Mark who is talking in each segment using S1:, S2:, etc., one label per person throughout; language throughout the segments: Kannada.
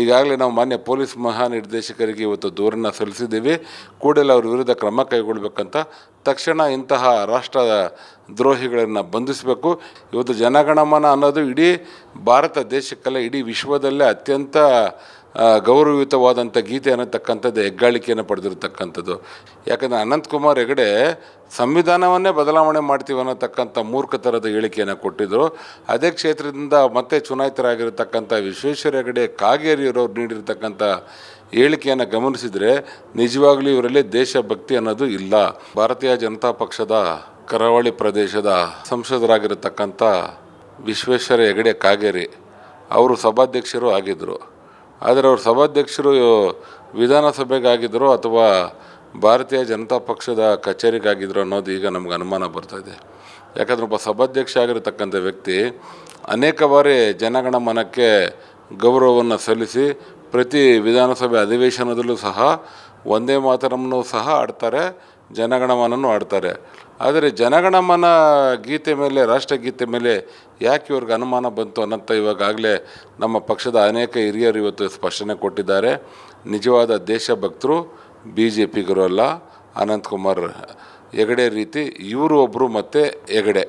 S1: ಈಗಾಗಲೇ ನಾವು ಮಾನ್ಯ ಪೊಲೀಸ್ ಮಹಾನಿರ್ದೇಶಕರಿಗೆ ಇವತ್ತು ದೂರನ್ನು ಸಲ್ಲಿಸಿದ್ದೀವಿ. ಕೂಡಲೇ ಅವ್ರ ವಿರುದ್ಧ ಕ್ರಮ ಕೈಗೊಳ್ಳಬೇಕಂತ ತಕ್ಷಣ ಇಂತಹ ರಾಷ್ಟ್ರ ದ್ರೋಹಿಗಳನ್ನು ಬಂಧಿಸಬೇಕು. ಇವತ್ತು ಜನಗಣಮನ ಅನ್ನೋದು ಇಡೀ ಭಾರತ ದೇಶಕ್ಕಲ್ಲ, ಇಡೀ ವಿಶ್ವದಲ್ಲೇ ಅತ್ಯಂತ ಗೌರವಯುತವಾದಂಥ ಗೀತೆ ಅನ್ನತಕ್ಕಂಥದ್ದು ಹೆಗ್ಗಳಿಕೆಯನ್ನು ಪಡೆದಿರತಕ್ಕಂಥದ್ದು. ಯಾಕಂದರೆ ಅನಂತಕುಮಾರ್ ಹೆಗಡೆ ಸಂವಿಧಾನವನ್ನೇ ಬದಲಾವಣೆ ಮಾಡ್ತೀವಿ ಅನ್ನತಕ್ಕಂಥ ಮೂರ್ಖತರದ ಹೇಳಿಕೆಯನ್ನು ಕೊಟ್ಟಿದ್ದರು ಅದೇ ಕ್ಷೇತ್ರದಿಂದ ಮತ್ತೆ ಚುನಾಯಿತರಾಗಿರತಕ್ಕಂಥ ವಿಶ್ವೇಶ್ವರ ಹೆಗಡೆ ಕಾಗೇರಿಯವರು ನೀಡಿರ್ತಕ್ಕಂಥ ಹೇಳಿಕೆಯನ್ನು ಗಮನಿಸಿದರೆ ನಿಜವಾಗ್ಲೂ ಇವರಲ್ಲಿ ದೇಶಭಕ್ತಿ ಅನ್ನೋದು ಇಲ್ಲ. ಭಾರತೀಯ ಜನತಾ ಪಕ್ಷದ ಕರಾವಳಿ ಪ್ರದೇಶದ ಸಂಸದರಾಗಿರತಕ್ಕಂಥ ವಿಶ್ವೇಶ್ವರ ಹೆಗಡೆ ಕಾಗೇರಿ ಅವರು ಸಭಾಧ್ಯಕ್ಷರು ಆಗಿದ್ದರು ಆದರೆ ಅವರು ಸಭಾಧ್ಯಕ್ಷರು ವಿಧಾನಸಭೆಗಾಗಿದ್ದರು ಅಥವಾ ಭಾರತೀಯ ಜನತಾ ಪಕ್ಷದ ಕಚೇರಿಗಾಗಿದ್ದರು ಅನ್ನೋದು ಈಗ ನಮ್ಗೆ ಅನುಮಾನ ಬರ್ತಾ ಇದೆ. ಯಾಕಂದ್ರೆ ಒಬ್ಬ ಸಭಾಧ್ಯಕ್ಷ ಆಗಿರತಕ್ಕಂಥ ವ್ಯಕ್ತಿ ಅನೇಕ ಬಾರಿ ಜನಗಣಮನಕ್ಕೆ ಗೌರವವನ್ನು ಸಲ್ಲಿಸಿ ಪ್ರತಿ ವಿಧಾನಸಭೆ ಅಧಿವೇಶನದಲ್ಲೂ ಸಹ ಒಂದೇ ಮಾತರಮ್ಮನೂ ಸಹ ಆಡ್ತಾರೆ ಜನಗಣಮನನ್ನು ಆಡ್ತಾರೆ. ಆದರೆ ಜನಗಣಮನ ಗೀತೆ ಮೇಲೆ ರಾಷ್ಟ್ರಗೀತೆ ಮೇಲೆ ಯಾಕೆ ಇವ್ರಿಗೆ ಅನುಮಾನ ಬಂತು ಅನ್ನೋಂಥ ಇವಾಗಲೇ ನಮ್ಮ ಪಕ್ಷದ ಅನೇಕ ಹಿರಿಯರು ಇವತ್ತು ಸ್ಪಷ್ಟನೆ ಕೊಟ್ಟಿದ್ದಾರೆ. ನಿಜವಾದ ದೇಶಭಕ್ತರು ಬಿ ಜೆ ಪಿಗರು ಅಲ್ಲ ಅನಂತಕುಮಾರ್ ಹೆಗಡೆ ರೀತಿ ಇವರು ಒಬ್ಬರು ಮತ್ತು ಹೆಗಡೆ.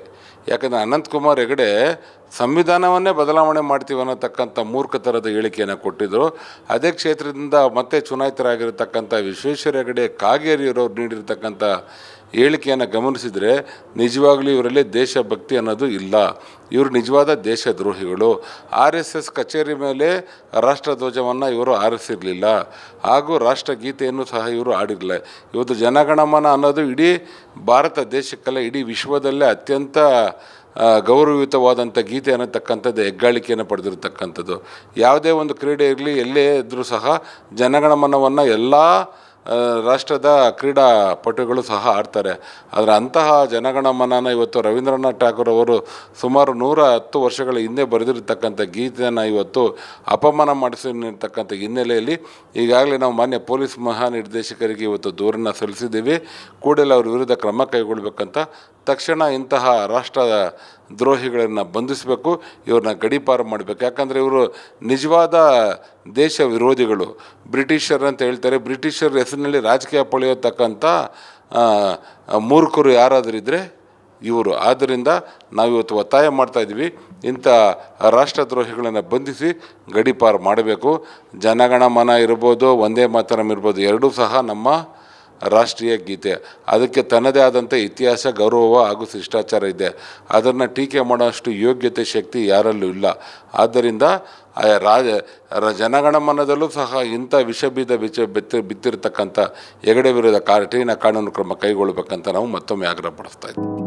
S1: ಯಾಕಂದರೆ ಅನಂತಕುಮಾರ್ ಹೆಗಡೆ ಸಂವಿಧಾನವನ್ನೇ ಬದಲಾವಣೆ ಮಾಡ್ತೀವಿ ಅನ್ನತಕ್ಕಂಥ ಮೂರ್ಖತರದ ಹೇಳಿಕೆಯನ್ನು ಕೊಟ್ಟಿದ್ದರು ಅದೇ ಕ್ಷೇತ್ರದಿಂದ ಮತ್ತೆ ಚುನಾಯಿತರಾಗಿರತಕ್ಕಂಥ ವಿಶ್ವೇಶ್ವರ ಹೆಗಡೆ ಕಾಗೇರಿಯವರು ನೀಡಿರ್ತಕ್ಕಂಥ ಹೇಳಿಕೆಯನ್ನು ಗಮನಿಸಿದರೆ ನಿಜವಾಗ್ಲೂ ಇವರಲ್ಲಿ ದೇಶಭಕ್ತಿ ಅನ್ನೋದು ಇಲ್ಲ. ಇವರು ನಿಜವಾದ ದೇಶದ್ರೋಹಿಗಳು. ಆರ್ ಎಸ್ ಎಸ್ ಕಚೇರಿ ಮೇಲೆ ರಾಷ್ಟ್ರಧ್ವಜವನ್ನು ಇವರು ಆರಿಸಿರಲಿಲ್ಲ. ಹಾಗೂ ರಾಷ್ಟ್ರಗೀತೆಯನ್ನು ಸಹ ಇವರು ಆಡಿರಲಿಲ್ಲ ಇವತ್ತು ಜನಗಣಮನ ಅನ್ನೋದು ಇಡೀ ಭಾರತ ದೇಶಕ್ಕೆಲ್ಲ, ಇಡೀ ವಿಶ್ವದಲ್ಲೇ ಅತ್ಯಂತ ಗೌರವಯುತವಾದಂಥ ಗೀತೆ ಅನ್ನತಕ್ಕಂಥದ್ದು ಹೆಗ್ಗಳಿಕೆಯನ್ನು ಪಡೆದಿರತಕ್ಕಂಥದ್ದು. ಯಾವುದೇ ಒಂದು ಕ್ರೀಡೆ ಇರಲಿ, ಎಲ್ಲೇ ಇದ್ದರೂ ಸಹ ಜನಗಣಮನವನ್ನು ಎಲ್ಲ ರಾಷ್ಟ್ರದ ಕ್ರೀಡಾಪಟುಗಳು ಸಹ ಆಡ್ತಾರೆ. ಆದರೆ ಅಂತಹ ಜನಗಣಮನನ ಇವತ್ತು ರವೀಂದ್ರನಾಥ್ ಠಾಕೂರ್ ಅವರು ಸುಮಾರು ನೂರ ಹತ್ತು ವರ್ಷಗಳ ಹಿಂದೆ ಬರೆದಿರತಕ್ಕಂಥ ಗೀತೆಯನ್ನು ಇವತ್ತು ಅಪಮಾನ ಮಾಡಿಸಿರ್ತಕ್ಕಂಥ ಹಿನ್ನೆಲೆಯಲ್ಲಿ ಈಗಾಗಲೇ ನಾವು ಮಾನ್ಯ ಪೊಲೀಸ್ ಮಹಾನಿರ್ದೇಶಕರಿಗೆ ಇವತ್ತು ದೂರನ್ನು ಸಲ್ಲಿಸಿದ್ದೀವಿ. ಕೂಡಲೇ ಅವ್ರ ವಿರುದ್ಧ ಕ್ರಮ ಕೈಗೊಳ್ಳಬೇಕಂತ ತಕ್ಷಣ ಇಂತಹ ರಾಷ್ಟ್ರ ದ್ರೋಹಿಗಳನ್ನು ಬಂಧಿಸಬೇಕು, ಇವ್ರನ್ನ ಗಡೀಪಾರು ಮಾಡಬೇಕು. ಯಾಕಂದರೆ ಇವರು ನಿಜವಾದ ದೇಶ ವಿರೋಧಿಗಳು. ಬ್ರಿಟಿಷರ್ ಅಂತ ಹೇಳ್ತಾರೆ. ಬ್ರಿಟಿಷರ್ ಹೆಸರಿನಲ್ಲಿ ರಾಜಕೀಯ ಪಡೆಯತಕ್ಕಂಥ ಮೂರ್ಖರು ಯಾರಾದರೂ ಇದ್ದರೆ ಇವರು. ಆದ್ದರಿಂದ ನಾವಿವತ್ತು ಒತ್ತಾಯ ಮಾಡ್ತಾ ಇದ್ದೀವಿ. ಇಂಥ ರಾಷ್ಟ್ರದ್ರೋಹಿಗಳನ್ನು ಬಂಧಿಸಿ ಗಡೀಪಾರು ಮಾಡಬೇಕು. ಜನಗಣಮನ ಇರ್ಬೋದು, ಒಂದೇ ಮಾತರಂ ಇರ್ಬೋದು, ಎರಡೂ ಸಹ ನಮ್ಮ ರಾಷ್ಟ್ರೀಯ ಗೀತೆ. ಅದಕ್ಕೆ ತನ್ನದೇ ಆದಂಥ ಇತಿಹಾಸ, ಗೌರವ ಹಾಗೂ ಶಿಷ್ಟಾಚಾರ ಇದೆ. ಅದನ್ನು ಟೀಕೆ ಮಾಡೋಷ್ಟು ಯೋಗ್ಯತೆ, ಶಕ್ತಿ ಯಾರಲ್ಲೂ ಇಲ್ಲ. ಆದ್ದರಿಂದ ರಾಜ ಜನಗಣಮನದಲ್ಲೂ ಸಹ ಇಂಥ ವಿಷಬೀದ ಬಿಚ್ಚ ಬಿತ್ತಿ, ಬಿತ್ತಿರ್ತಕ್ಕಂಥ ಹೆಗಡೆ ವಿರೋಧ ಕಠಿಣ ಕಾನೂನು ಕ್ರಮ ಕೈಗೊಳ್ಳಬೇಕಂತ ನಾವು ಮತ್ತೊಮ್ಮೆ ಆಗ್ರಹಪಡಿಸ್ತಾ ಇದ್ದೀವಿ